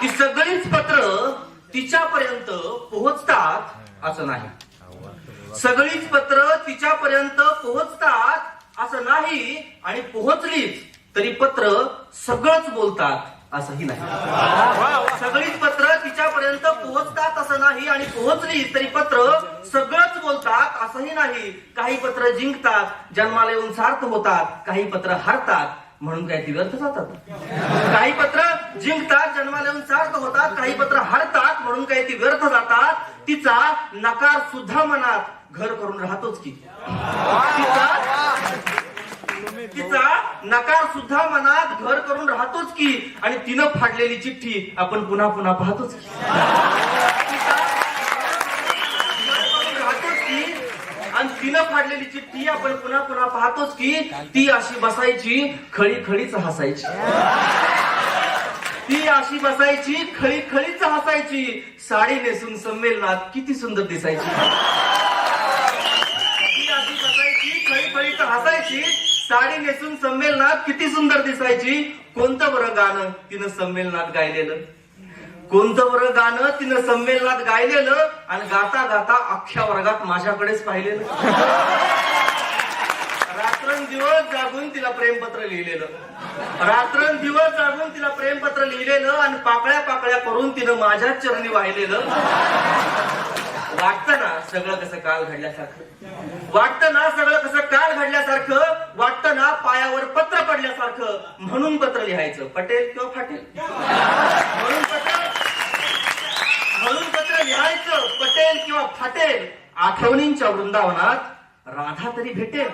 ती सगळीच पत्र तिच्यापर्यंत पोहोचतात असं नाही. सगळीच पत्र तिच्यापर्यंत पोहोचतात असं नाही आणि पोहोचलीच तरी पत्र सगळंच बोलतात असंही नाही. सगळीच पत्र तिच्यापर्यंत पोहोचतात असं नाही आणि पोहोचली तरी पत्र सगळंच बोलतात असंही नाही. काही पत्र जिंकतात जन्माला येऊन सार्थ होतात काही पत्र हरतात म्हणून काय ती व्यर्थ जातात? काही पत्र जिंकतात जन्माला येऊन सार्थ होतात काही पत्र हरतात म्हणून काही ती व्यर्थ जातात. तिचा नकार सुद्धा मनात घर करून राहतोच की. तिचा नकार सुद्धा मनात घर करून राहतोच की. आणि तिनं फाडलेली चिठ्ठी आपण पुन्हा पुन्हा पाहतोच की. राहतोच की. आणि तिनं फाडलेली चिठ्ठी आपण पुन्हा पुन्हा पाहतोच की. ती अशी बसायची खळी खळीच हसायची. ती अशी बसायची खळी खळीच हसायची. साडी नेसून संमेलनात किती सुंदर दिसायची. ती अशी बसायची खळी खळीच हसायची. साडी नेसून संमेलनात किती सुंदर दिसायची. कोणतं बरं गाणं तिनं संमेलनात गायलेलं? कोणतं बरं गाणं तिनं संमेलनात गायलेलं? आणि गाता गाता अख्ख्या वर्गात माझ्याकडेच पाहिलेलं. रात्रंदिवस जागून तिला प्रेमपत्र लिहिलेलं. रात्रंदिवस जागून तिला प्रेमपत्र लिहिलेलं आणि पाकळ्या पाकळ्या करून तिनं माझ्याच चरणी वाहिलेलं. वाटतं ना सगळं कसं काल घडल्यासारखं? वाटतं ना सगळं कसं काल घडल्यासारखं? वाटतं ना पायावर पत्र पडल्यासारखं? म्हणून पत्र लिहायचं. पटेल किंवा फाटेल? म्हणून पत्र म्हणून पत्र लिहायचं. पटेल किंवा फाटेल आठवणींच्या वृंदावनात राधा तरी भेटेल.